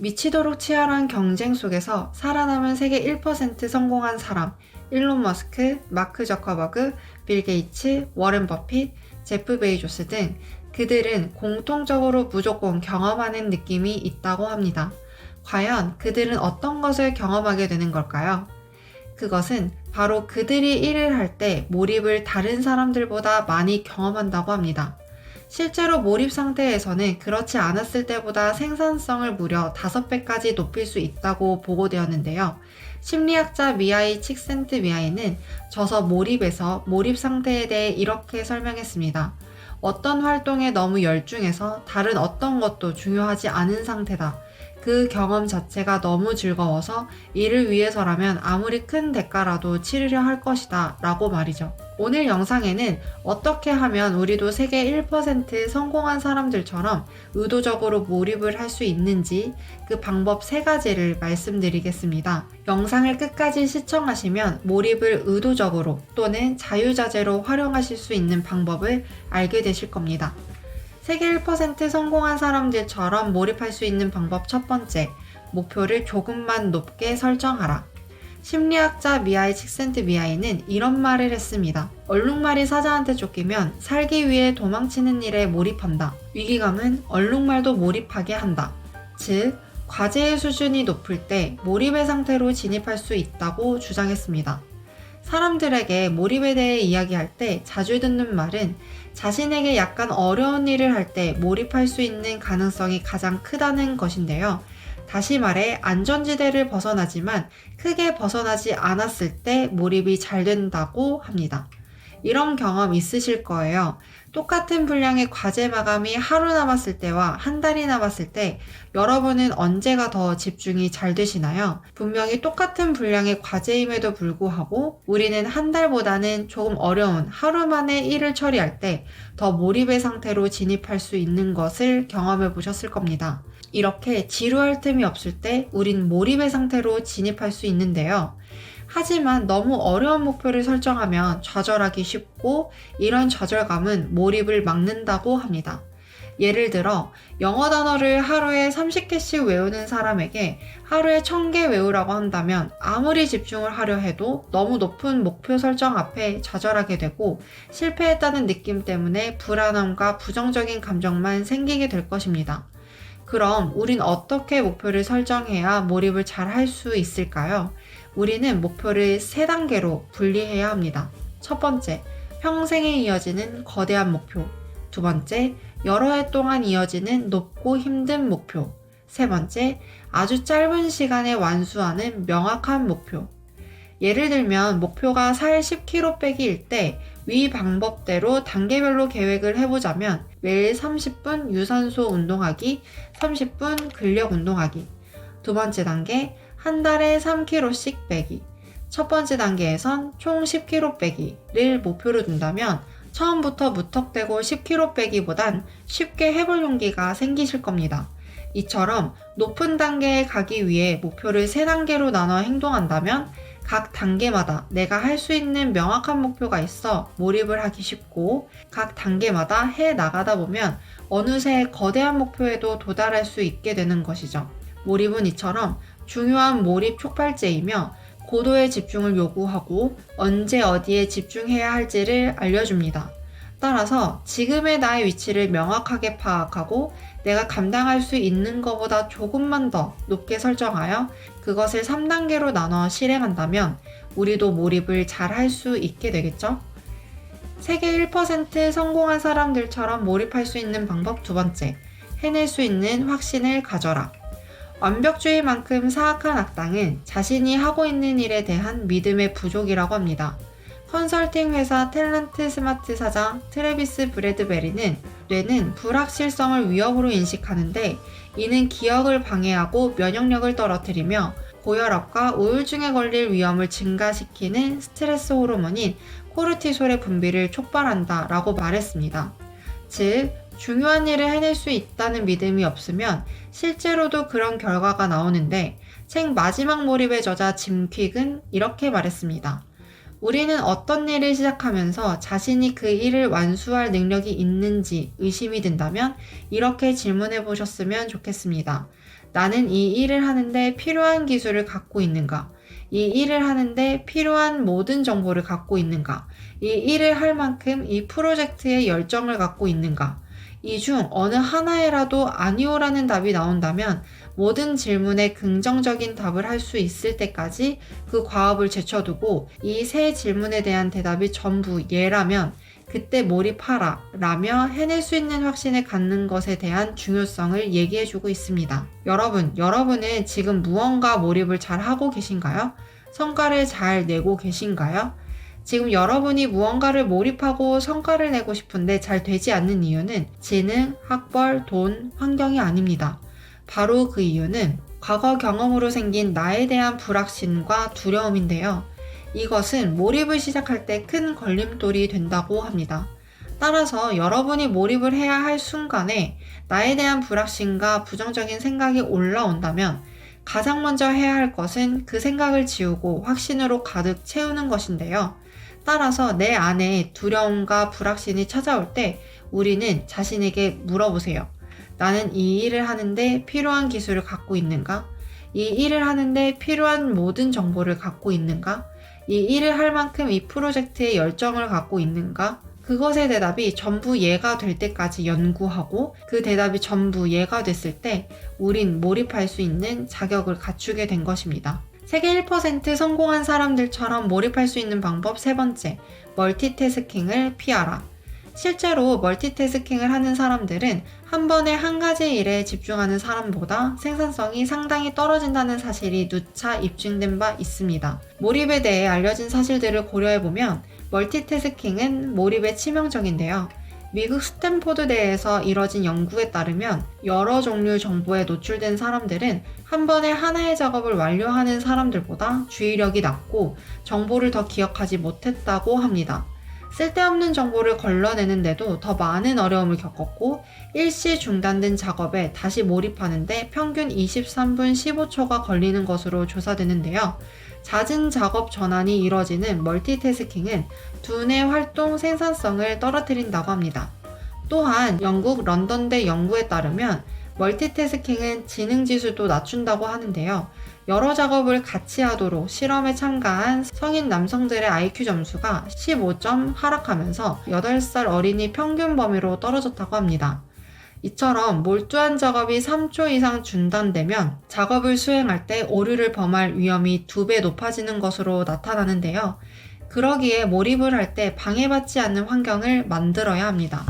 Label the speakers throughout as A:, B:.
A: 미치도록 치열한 경쟁 속에서 살아남은 세계 1% 성공한 사람, 일론 머스크, 마크 저커버그, 빌 게이츠, 워렌 버핏, 제프 베이조스 등 그들은 공통적으로 무조건 경험하는 느낌이 있다고 합니다. 과연 그들은 어떤 것을 경험하게 되는 걸까요? 그것은 바로 그들이 일을 할 때 몰입을 다른 사람들보다 많이 경험한다고 합니다. 실제로 몰입 상태에서는 그렇지 않았을 때보다 생산성을 무려 5배까지 높일 수 있다고 보고되었는데요. 심리학자 미아이 칙센트 미아이는 저서 몰입에서 몰입 상태에 대해 이렇게 설명했습니다. 어떤 활동에 너무 열중해서 다른 어떤 것도 중요하지 않은 상태다. 그 경험 자체가 너무 즐거워서 이를 위해서라면 아무리 큰 대가라도 치르려 할 것이다. 라고 말이죠. 오늘 영상에는 어떻게 하면 우리도 세계 1% 성공한 사람들처럼 의도적으로 몰입을 할 수 있는지 그 방법 세가지를 말씀드리겠습니다. 영상을 끝까지 시청하시면 몰입을 의도적으로 또는 자유자재로 활용하실 수 있는 방법을 알게 되실 겁니다. 세계 1% 성공한 사람들처럼 몰입할 수 있는 방법 첫 번째, 목표를 조금만 높게 설정하라. 심리학자 미하의 칙센트 미하이는 이런 말을 했습니다. 얼룩말이 사자한테 쫓기면 살기 위해 도망치는 일에 몰입한다. 위기감은 얼룩말도 몰입하게 한다. 즉, 과제의 수준이 높을 때 몰입의 상태로 진입할 수 있다고 주장했습니다. 사람들에게 몰입에 대해 이야기할 때 자주 듣는 말은 자신에게 약간 어려운 일을 할 때 몰입할 수 있는 가능성이 가장 크다는 것인데요. 다시 말해 안전지대를 벗어나지만 크게 벗어나지 않았을 때 몰입이 잘 된다고 합니다. 이런 경험 있으실 거예요. 똑같은 분량의 과제 마감이 하루 남았을 때와 한 달이 남았을 때 여러분은 언제가 더 집중이 잘 되시나요? 분명히 똑같은 분량의 과제임에도 불구하고 우리는 한 달보다는 조금 어려운 하루 만에 일을 처리할 때 더 몰입의 상태로 진입할 수 있는 것을 경험해 보셨을 겁니다. 이렇게 지루할 틈이 없을 때 우린 몰입의 상태로 진입할 수 있는데요. 하지만 너무 어려운 목표를 설정하면 좌절하기 쉽고 이런 좌절감은 몰입을 막는다고 합니다. 예를 들어 영어 단어를 하루에 30개씩 외우는 사람에게 하루에 1000개 외우라고 한다면 아무리 집중을 하려 해도 너무 높은 목표 설정 앞에 좌절하게 되고 실패했다는 느낌 때문에 불안함과 부정적인 감정만 생기게 될 것입니다. 그럼 우린 어떻게 목표를 설정해야 몰입을 잘 할 수 있을까요? 우리는 목표를 세 단계로 분리해야 합니다. 첫 번째, 평생에 이어지는 거대한 목표. 두 번째, 여러 해 동안 이어지는 높고 힘든 목표. 세 번째, 아주 짧은 시간에 완수하는 명확한 목표. 예를 들면 목표가 살 10kg 빼기일 때 위 방법대로 단계별로 계획을 해보자면 매일 30분 유산소 운동하기, 30분 근력 운동하기. 두 번째 단계, 한 달에 3kg씩 빼기. 첫 번째 단계에선 총 10kg 빼기를 목표로 둔다면 처음부터 무턱대고 10kg 빼기보단 쉽게 해볼 용기가 생기실 겁니다. 이처럼 높은 단계에 가기 위해 목표를 3단계로 나눠 행동한다면 각 단계마다 내가 할 수 있는 명확한 목표가 있어 몰입을 하기 쉽고 각 단계마다 해 나가다 보면 어느새 거대한 목표에도 도달할 수 있게 되는 것이죠. 몰입은 이처럼 중요한 몰입 촉발제이며 고도의 집중을 요구하고 언제 어디에 집중해야 할지를 알려줍니다. 따라서 지금의 나의 위치를 명확하게 파악하고 내가 감당할 수 있는 것보다 조금만 더 높게 설정하여 그것을 3단계로 나눠 실행한다면 우리도 몰입을 잘 할 수 있게 되겠죠? 세계 1% 성공한 사람들처럼 몰입할 수 있는 방법 두 번째, 해낼 수 있는 확신을 가져라. 완벽주의만큼 사악한 악당은 자신이 하고 있는 일에 대한 믿음의 부족이라고 합니다. 컨설팅 회사 탤런트 스마트 사장 트레비스 브래드베리는 뇌는 불확실성을 위협으로 인식하는데 이는 기억을 방해하고 면역력을 떨어뜨리며 고혈압과 우울증에 걸릴 위험을 증가시키는 스트레스 호르몬인 코르티솔의 분비를 촉발한다 라고 말했습니다. 즉, 중요한 일을 해낼 수 있다는 믿음이 없으면 실제로도 그런 결과가 나오는데 책 마지막 몰입의 저자 짐 퀵은 이렇게 말했습니다. 우리는 어떤 일을 시작하면서 자신이 그 일을 완수할 능력이 있는지 의심이 든다면 이렇게 질문해 보셨으면 좋겠습니다. 나는 이 일을 하는데 필요한 기술을 갖고 있는가? 이 일을 하는데 필요한 모든 정보를 갖고 있는가? 이 일을 할 만큼 이 프로젝트에 열정을 갖고 있는가? 이중 어느 하나에라도 아니오라는 답이 나온다면 모든 질문에 긍정적인 답을 할 수 있을 때까지 그 과업을 제쳐두고 이 세 질문에 대한 대답이 전부 예라면 그때 몰입하라 라며 해낼 수 있는 확신을 갖는 것에 대한 중요성을 얘기해주고 있습니다. 여러분, 여러분은 지금 무언가 몰입을 잘 하고 계신가요? 성과를 잘 내고 계신가요? 지금 여러분이 무언가를 몰입하고 성과를 내고 싶은데 잘 되지 않는 이유는 지능 학벌, 돈, 환경이 아닙니다. 바로 그 이유는 과거 경험으로 생긴 나에 대한 불확신과 두려움인데요. 이것은 몰입을 시작할 때 큰 걸림돌이 된다고 합니다. 따라서 여러분이 몰입을 해야 할 순간에 나에 대한 불확신과 부정적인 생각이 올라온다면 가장 먼저 해야 할 것은 그 생각을 지우고 확신으로 가득 채우는 것인데요. 따라서 내 안에 두려움과 불확신이 찾아올 때 우리는 자신에게 물어보세요. 나는 이 일을 하는데 필요한 기술을 갖고 있는가? 이 일을 하는데 필요한 모든 정보를 갖고 있는가? 이 일을 할 만큼 이 프로젝트에 열정을 갖고 있는가? 그것의 대답이 전부 예가 될 때까지 연구하고 그 대답이 전부 예가 됐을 때 우린 몰입할 수 있는 자격을 갖추게 된 것입니다. 세계 1% 성공한 사람들처럼 몰입할 수 있는 방법 세 번째, 멀티태스킹을 피하라. 실제로 멀티태스킹을 하는 사람들은 한 번에 한 가지 일에 집중하는 사람보다 생산성이 상당히 떨어진다는 사실이 누차 입증된 바 있습니다. 몰입에 대해 알려진 사실들을 고려해보면 멀티태스킹은 몰입에 치명적인데요. 미국 스탠포드대에서 이뤄진 연구에 따르면 여러 종류 정보에 노출된 사람들은 한 번에 하나의 작업을 완료하는 사람들보다 주의력이 낮고 정보를 더 기억하지 못했다고 합니다. 쓸데없는 정보를 걸러내는데도 더 많은 어려움을 겪었고 일시 중단된 작업에 다시 몰입하는데 평균 23분 15초가 걸리는 것으로 조사되는데요. 잦은 작업 전환이 이뤄지는 멀티태스킹은 두뇌 활동 생산성을 떨어뜨린다고 합니다. 또한 영국 런던대 연구에 따르면 멀티태스킹은 지능 지수도 낮춘다고 하는데요. 여러 작업을 같이 하도록 실험에 참가한 성인 남성들의 IQ 점수가 15점 하락하면서 8살 어린이 평균 범위로 떨어졌다고 합니다. 이처럼 몰두한 작업이 3초 이상 중단되면 작업을 수행할 때 오류를 범할 위험이 2배 높아지는 것으로 나타나는데요. 그러기에 몰입을 할 때 방해받지 않는 환경을 만들어야 합니다.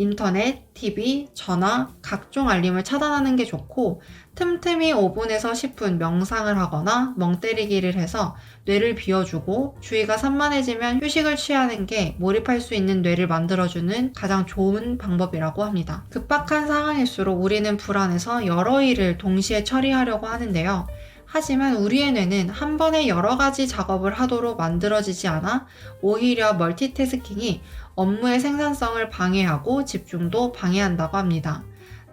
A: 인터넷, TV, 전화, 각종 알림을 차단하는 게 좋고 틈틈이 5분에서 10분 명상을 하거나 멍 때리기를 해서 뇌를 비워주고 주의가 산만해지면 휴식을 취하는 게 몰입할 수 있는 뇌를 만들어주는 가장 좋은 방법이라고 합니다. 급박한 상황일수록 우리는 불안해서 여러 일을 동시에 처리하려고 하는데요. 하지만 우리의 뇌는 한 번에 여러 가지 작업을 하도록 만들어지지 않아 오히려 멀티태스킹이 업무의 생산성을 방해하고 집중도 방해한다고 합니다.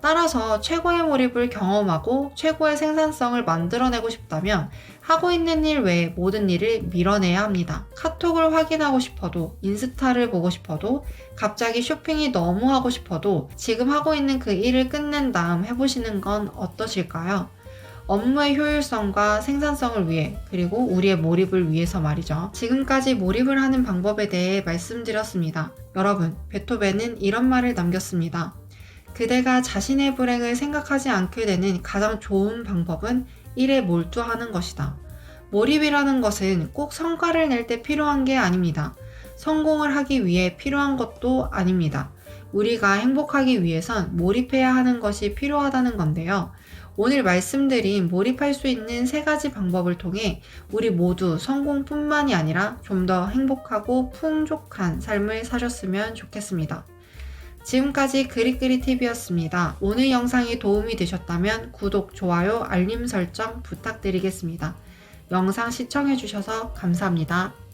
A: 따라서 최고의 몰입을 경험하고 최고의 생산성을 만들어내고 싶다면 하고 있는 일 외에 모든 일을 밀어내야 합니다. 카톡을 확인하고 싶어도, 인스타를 보고 싶어도, 갑자기 쇼핑이 너무 하고 싶어도 지금 하고 있는 그 일을 끝낸 다음 해보시는 건 어떠실까요? 업무의 효율성과 생산성을 위해 그리고 우리의 몰입을 위해서 말이죠. 지금까지 몰입을 하는 방법에 대해 말씀드렸습니다. 여러분, 베토벤은 이런 말을 남겼습니다. 그대가 자신의 불행을 생각하지 않게 되는 가장 좋은 방법은 일에 몰두하는 것이다. 몰입이라는 것은 꼭 성과를 낼 때 필요한 게 아닙니다. 성공을 하기 위해 필요한 것도 아닙니다. 우리가 행복하기 위해선 몰입해야 하는 것이 필요하다는 건데요. 오늘 말씀드린 몰입할 수 있는 세 가지 방법을 통해 우리 모두 성공뿐만이 아니라 좀 더 행복하고 풍족한 삶을 사셨으면 좋겠습니다. 지금까지 그리그리TV였습니다. 오늘 영상이 도움이 되셨다면 구독, 좋아요, 알림 설정 부탁드리겠습니다. 영상 시청해주셔서 감사합니다.